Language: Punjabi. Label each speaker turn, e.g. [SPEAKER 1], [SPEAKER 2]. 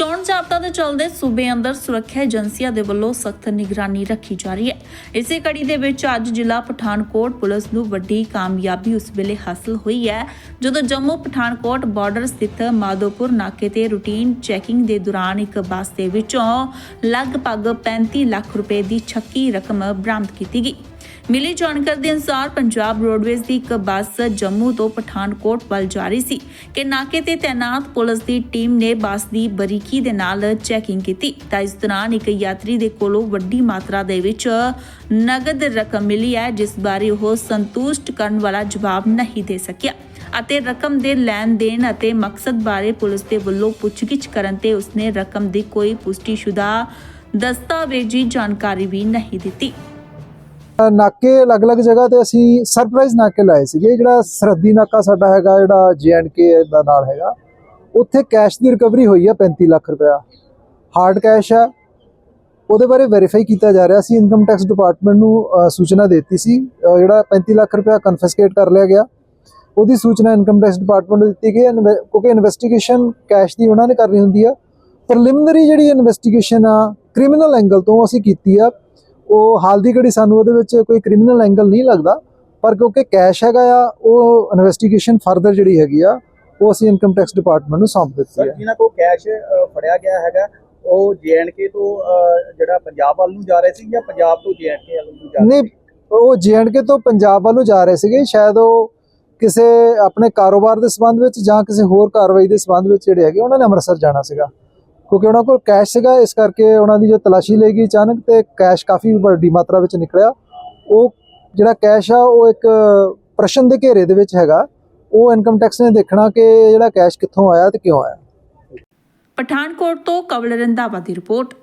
[SPEAKER 1] ਚੋਣ ਜ਼ਾਬਤਾ ਦੇ ਚਲਦੇ ਸੂਬੇ ਅੰਦਰ ਸੁਰੱਖਿਆ ਏਜੰਸੀਆਂ ਦੇ ਵੱਲੋਂ ਸਖਤ ਨਿਗਰਾਨੀ ਰੱਖੀ ਜਾ ਰਹੀ ਹੈ। ਇਸੇ ਕੜੀ ਦੇ ਵਿੱਚ ਅੱਜ ਜ਼ਿਲ੍ਹਾ ਪਠਾਨਕੋਟ ਪੁਲਿਸ ਨੂੰ ਵੱਡੀ ਕਾਮਯਾਬੀ ਉਸ ਵੇਲੇ ਹਾਸਲ ਹੋਈ ਹੈ, ਜਦੋਂ ਜੰਮੂ ਪਠਾਨਕੋਟ ਬਾਰਡਰ ਸਥਿਤ ਮਾਧੋਪੁਰ ਨਾਕੇ ਤੇ ਰੂਟੀਨ ਚੈਕਿੰਗ ਦੇ ਦੌਰਾਨ ਇੱਕ ਬੱਸ ਦੇ ਵਿੱਚੋਂ ਲਗਭਗ 35 ਲੱਖ ਰੁਪਏ ਦੀ ਛੱਕੀ ਰਕਮ ਬਰਾਮਦ ਕੀਤੀ ਗਈ। ਮਿਲੀ ਜਾਣਕਾਰੀ ਦੇ ਅਨੁਸਾਰ ਪੰਜਾਬ ਰੋਡਵੇਜ਼ ਦੀ ਇੱਕ ਬੱਸ ਜੰਮੂ ਤੋਂ ਪਠਾਨਕੋਟ ਵੱਲ ਜਾ ਰਹੀ ਸੀ ਕਿ ਨਾਕੇ ਤੇ ਤਾਇਨਾਤ ਪੁਲਿਸ ਦੀ ਟੀਮ ਨੇ ਬੱਸ ਦੀ ਬਰੀਕੀ ਦੇ ਨਾਲ ਚੈਕਿੰਗ ਕੀਤੀ ਤਾਂ ਇਸ ਦੌਰਾਨ ਇੱਕ ਯਾਤਰੀ ਦੇ ਕੋਲੋਂ ਵੱਡੀ ਮਾਤਰਾ ਦੇ ਵਿੱਚ ਨਗਦ ਰਕਮ ਮਿਲੀ ਹੈ, ਜਿਸ ਬਾਰੇ ਉਹ ਸੰਤੁਸ਼ਟ ਕਰਨ ਵਾਲਾ ਜਵਾਬ ਨਹੀਂ ਦੇ ਸਕਿਆ ਅਤੇ ਰਕਮ ਦੇ ਲੈਣ ਦੇਣ ਅਤੇ ਮਕਸਦ ਬਾਰੇ ਪੁਲਿਸ ਦੇ ਵੱਲੋਂ ਪੁੱਛਗਿੱਛ ਕਰਨ ਤੇ ਉਸਨੇ ਰਕਮ ਦੀ ਕੋਈ ਪੁਸ਼ਟੀਸ਼ੁਦਾ ਦਸਤਾਵੇਜ਼ੀ ਜਾਣਕਾਰੀ ਵੀ ਨਹੀਂ ਦਿੱਤੀ।
[SPEAKER 2] ਨਾਕੇ ਅਲੱਗ-ਅਲੱਗ ਜਗ੍ਹਾ ਤੇ ਅਸੀਂ ਸਰਪ੍ਰਾਈਜ਼ ਨਾਕੇ ਲਾਏ ਸੀਗੇ। ਜਿਹੜਾ ਸਰਹੱਦੀ ਨਾਕਾ ਸਾਡਾ ਹੈਗਾ ਜਿਹੜਾ ਜੀਐਨਕੇ ਦਾ ਨਾਲ ਹੈਗਾ ਉੱਥੇ ਕੈਸ਼ ਦੀ ਰਿਕਵਰੀ ਹੋਈ ਹੈ 35 ਲੱਖ ਰੁਪਇਆ। ਹਾਰਡ ਕੈਸ਼ ਹੈ ਉਹਦੇ ਬਾਰੇ ਵੈਰੀਫਾਈ ਕੀਤਾ ਜਾ ਰਿਹਾ ਸੀ। ਇਨਕਮ ਟੈਕਸ ਡਿਪਾਰਟਮੈਂਟ ਨੂੰ ਅ, ਸੂਚਨਾ ਦਿੱਤੀ ਸੀ। ਜਿਹੜਾ 35 ਲੱਖ ਰੁਪਇਆ ਕਨਫਿਸਕੇਟ ਕਰ ਲਿਆ ਗਿਆ। ਉਹਦੀ ਸੂਚਨਾ ਇਨਕਮ ਟੈਕਸ ਡਿਪਾਰਟਮੈਂਟ ਨੂੰ ਦਿੱਤੀ ਗਈ ਹੈ। ਇਨਵੈ- ਕਿਉਂਕਿ ਇਨਵੈਸਟੀਗੇਸ਼ਨ ਕੈਸ਼ ਦੀ ਉਹਨਾਂ ਨੇ ਕਰਨੀ ਹੁੰਦੀ ਆ। ਪ੍ਰੀਲਿਮਿਨਰੀ ਜਿਹੜੀ ਇਨਵੈਸਟੀਗੇਸ਼ਨ ਆ ਕ੍ਰਿਮੀਨਲ ਐਂਗਲ ਤੋਂ ਅਸੀਂ ਕੀਤੀ ਆ। ਉਹ ਹਾਲ ਦੀ ਘੜੀ ਸਾਨੂੰ ਉਹਦੇ ਵਿੱਚ ਕੋਈ ਕ੍ਰਿਮੀਨਲ ਐਂਗਲ ਨਹੀਂ ਲੱਗਦਾ ਪਰ ਕਿਉਂਕਿ ਕੈਸ਼ ਹੈਗਾ ਆ ਉਹ ਇਨਵੈਸਟੀਗੇਸ਼ਨ ਫਰਦਰ ਜਿਹੜੀ ਹੈਗੀ ਆ ਉਹ ਅਸੀਂ ਇਨਕਮ ਟੈਕਸ ਡਿਪਾਰਟਮੈਂਟ ਨੂੰ ਸੌਂਪ ਦਿੱਤੀ ਹੈ।
[SPEAKER 3] ਜਿਨ੍ਹਾਂ ਕੋਲ ਕੈਸ਼ ਫੜਿਆ ਗਿਆ ਹੈਗਾ ਉਹ ਜੀਐਨਕੇ ਤੋਂ ਜਿਹੜਾ ਪੰਜਾਬ ਵੱਲ ਨੂੰ ਜਾ ਰਹੇ ਸੀ ਜਾਂ ਪੰਜਾਬ ਤੋਂ ਜੀਐਨਕੇ ਵੱਲ ਨੂੰ ਜਾ ਰਹੇ
[SPEAKER 2] ਨਹੀਂ ਉਹ ਜੀਐਨਕੇ ਤੋਂ ਪੰਜਾਬ ਵੱਲੋਂ ਜਾ ਰਹੇ ਸੀਗੇ ਸ਼ਾਇਦ ਉਹ ਕਿਸੇ ਆਪਣੇ ਕਾਰੋਬਾਰ ਦੇ ਸੰਬੰਧ ਵਿੱਚ ਜਾਂ ਕਿਸੇ ਹੋਰ ਕਾਰਵਾਈ ਦੇ ਸੰਬੰਧ ਵਿੱਚ ਜਿਹੜੇ ਹੈਗੇ ਉਹਨਾਂ ਨੇ ਅੰਮ੍ਰਿਤਸਰ ਜਾਣਾ ਸੀਗਾ। ਕਿਉਂਕਿ ਉਹਨਾਂ ਕੋਲ ਕੈਸ਼ ਸੀਗਾ, ਇਸ ਕਰਕੇ ਉਹਨਾਂ ਦੀ ਜੋ ਤਲਾਸ਼ੀ ਲਈ ਗਈ ਅਚਾਨਕ ਤੇ ਕੈਸ਼ ਕਾਫੀ ਵੱਡੀ ਮਾਤਰਾ ਵਿੱਚ ਨਿਕਲਿਆ। ਉਹ ਜਿਹੜਾ ਕੈਸ਼ ਆ, ਉਹ ਇੱਕ ਪ੍ਰਸ਼ਨ ਦੇ ਘੇਰੇ ਦੇ ਵਿੱਚ ਹੈਗਾ। ਉਹ ਇਨਕਮ ਟੈਕਸ ਨੇ ਦੇਖਣਾ ਕਿ ਜਿਹੜਾ ਕੈਸ਼ ਕਿੱਥੋਂ ਆਇਆ ਤੇ ਕਿਉਂ ਆਇਆ।
[SPEAKER 1] ਪਠਾਨਕੋਟ ਤੋਂ ਕਵਲ ਰੰਧਾਵਾ ਦੀ ਰਿਪੋਰਟ।